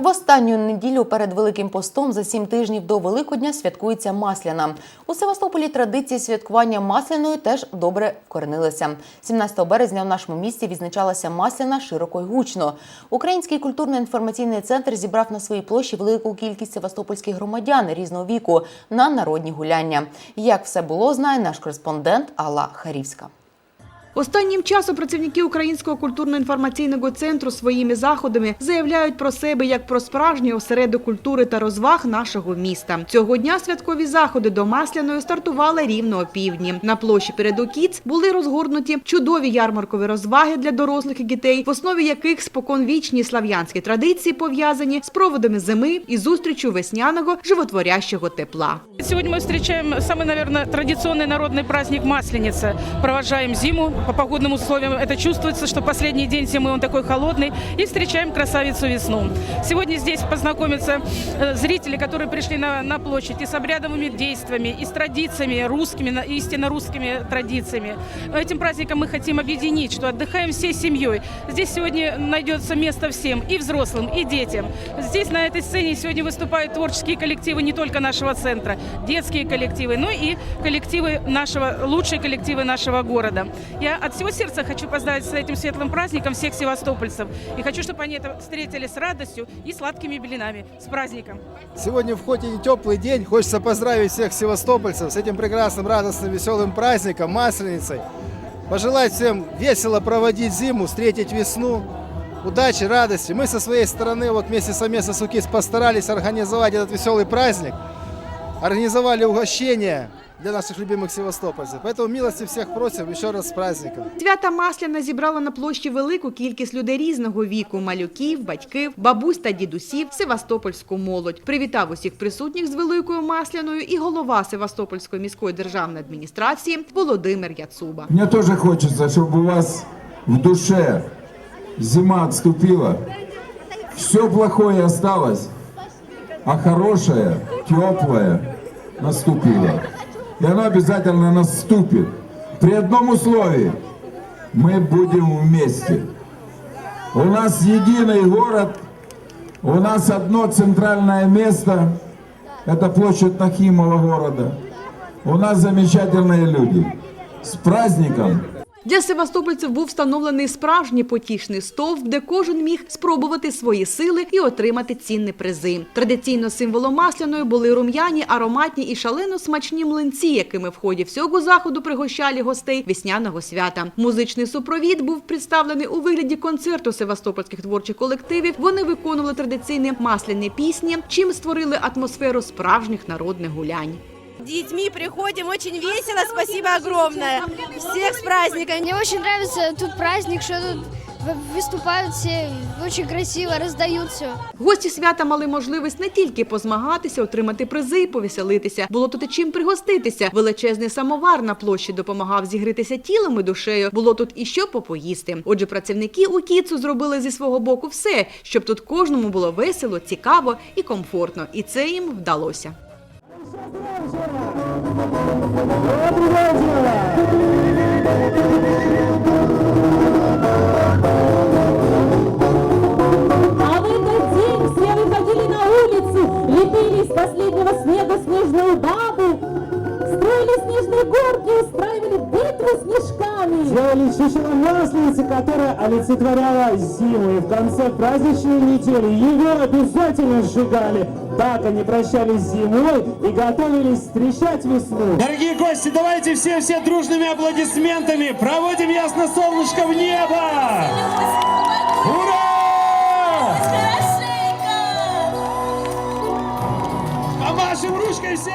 В останню неділю перед Великим постом за сім тижнів до Великодня святкується Масляна. У Севастополі традиції святкування Масляної теж добре вкоренилися. 17 березня в нашому місті відзначалася Масляна широко й гучно. Український культурно-інформаційний центр зібрав на своїй площі велику кількість севастопольських громадян різного віку на народні гуляння. Як все було, знає наш кореспондент Алла Харівська. Останнім часом працівники Українського культурно-інформаційного центру своїми заходами заявляють про себе як про справжній осередок культури та розваг нашого міста. Цього дня святкові заходи до Масляної стартували рівно о півдні. На площі перед ОКІЦ були розгорнуті чудові ярмаркові розваги для дорослих і дітей, в основі яких споконвічні слав'янські традиції пов'язані з проводами зими і зустрічю весняного животворящого тепла. Сегодня мы встречаем самый, наверное, традиционный народный праздник Масленица. Провожаем зиму По погодным условиям. Это чувствуется, что последний день зимы он такой холодный. И встречаем красавицу весну. Сегодня здесь познакомятся э, зрители, которые пришли на, на площадь и с обрядовыми действиями, и с традициями русскими, истинно русскими традициями. Этим праздником мы хотим объединить, что отдыхаем всей семьей. Здесь сегодня найдется место всем, и взрослым, и детям. Здесь на этой сцене сегодня выступают творческие коллективы не только нашего центра, детские коллективы, но и коллективы нашего, лучшие коллективы нашего города. Я от всего сердца хочу поздравить с этим светлым праздником всех севастопольцев. И хочу, чтобы они это встретили с радостью и сладкими блинами. С праздником! Сегодня в хоть и теплый день, хочется поздравить всех севастопольцев с этим прекрасным, радостным, веселым праздником, Масленицей. Пожелать всем весело проводить зиму, встретить весну, удачи, радости. Мы со своей стороны вот вместе совместно с УКИС постарались организовать этот веселый праздник. Организовали угощение для наших любимых севастопольцев. Поэтому милости всех просим еще раз с праздником. Свята Масляна зібрала на площі велику кількість людей різного віку – малюків, батьків, бабусь та дідусів, севастопольську молодь. Привітав усіх присутніх з Великою Масляною і голова Севастопольської міської державної адміністрації Володимир Яцуба. Мне тоже хочется, чтобы у вас в душе зима отступила, все плохое осталось, а хорошее, теплое Наступило. И оно обязательно наступит. При одном условии – мы будем вместе. У нас единый город, у нас одно центральное место – это площадь Нахимова города. У нас замечательные люди. С праздником! Для севастопольців був встановлений справжній потішний стовп, де кожен міг спробувати свої сили і отримати цінні призи. Традиційно символом масляної були рум'яні, ароматні і шалено смачні млинці, якими в ході всього заходу пригощали гостей весняного свята. Музичний супровід був представлений у вигляді концерту севастопольських творчих колективів. Вони виконували традиційні масляні пісні, чим створили атмосферу справжніх народних гулянь. Детьми приходим, очень весело, спасибо огромное. Всех с праздником. Мне очень нравится тут праздник, что тут в- выступают все очень красиво, раздают все. Гості свята мали можливість не тільки позмагатися, отримати призи і повеселитися. Було тут і чим пригоститися. Величезний самовар на площі допомагав зігрітися тілом і душею. Було тут і що попоїсти. Отже, працівники у Кіцу зробили зі свого боку все, щоб тут кожному було весело, цікаво і комфортно. І це їм вдалося. А в снежками. Делали чучело масленицы, которая олицетворяла зиму. И в конце праздничной недели ее обязательно сжигали. Так они прощались с зимой и готовились встречать весну. Дорогие гости, давайте все-все дружными аплодисментами проводим ясно солнышко в небо! Ура! Помашем ручкой все!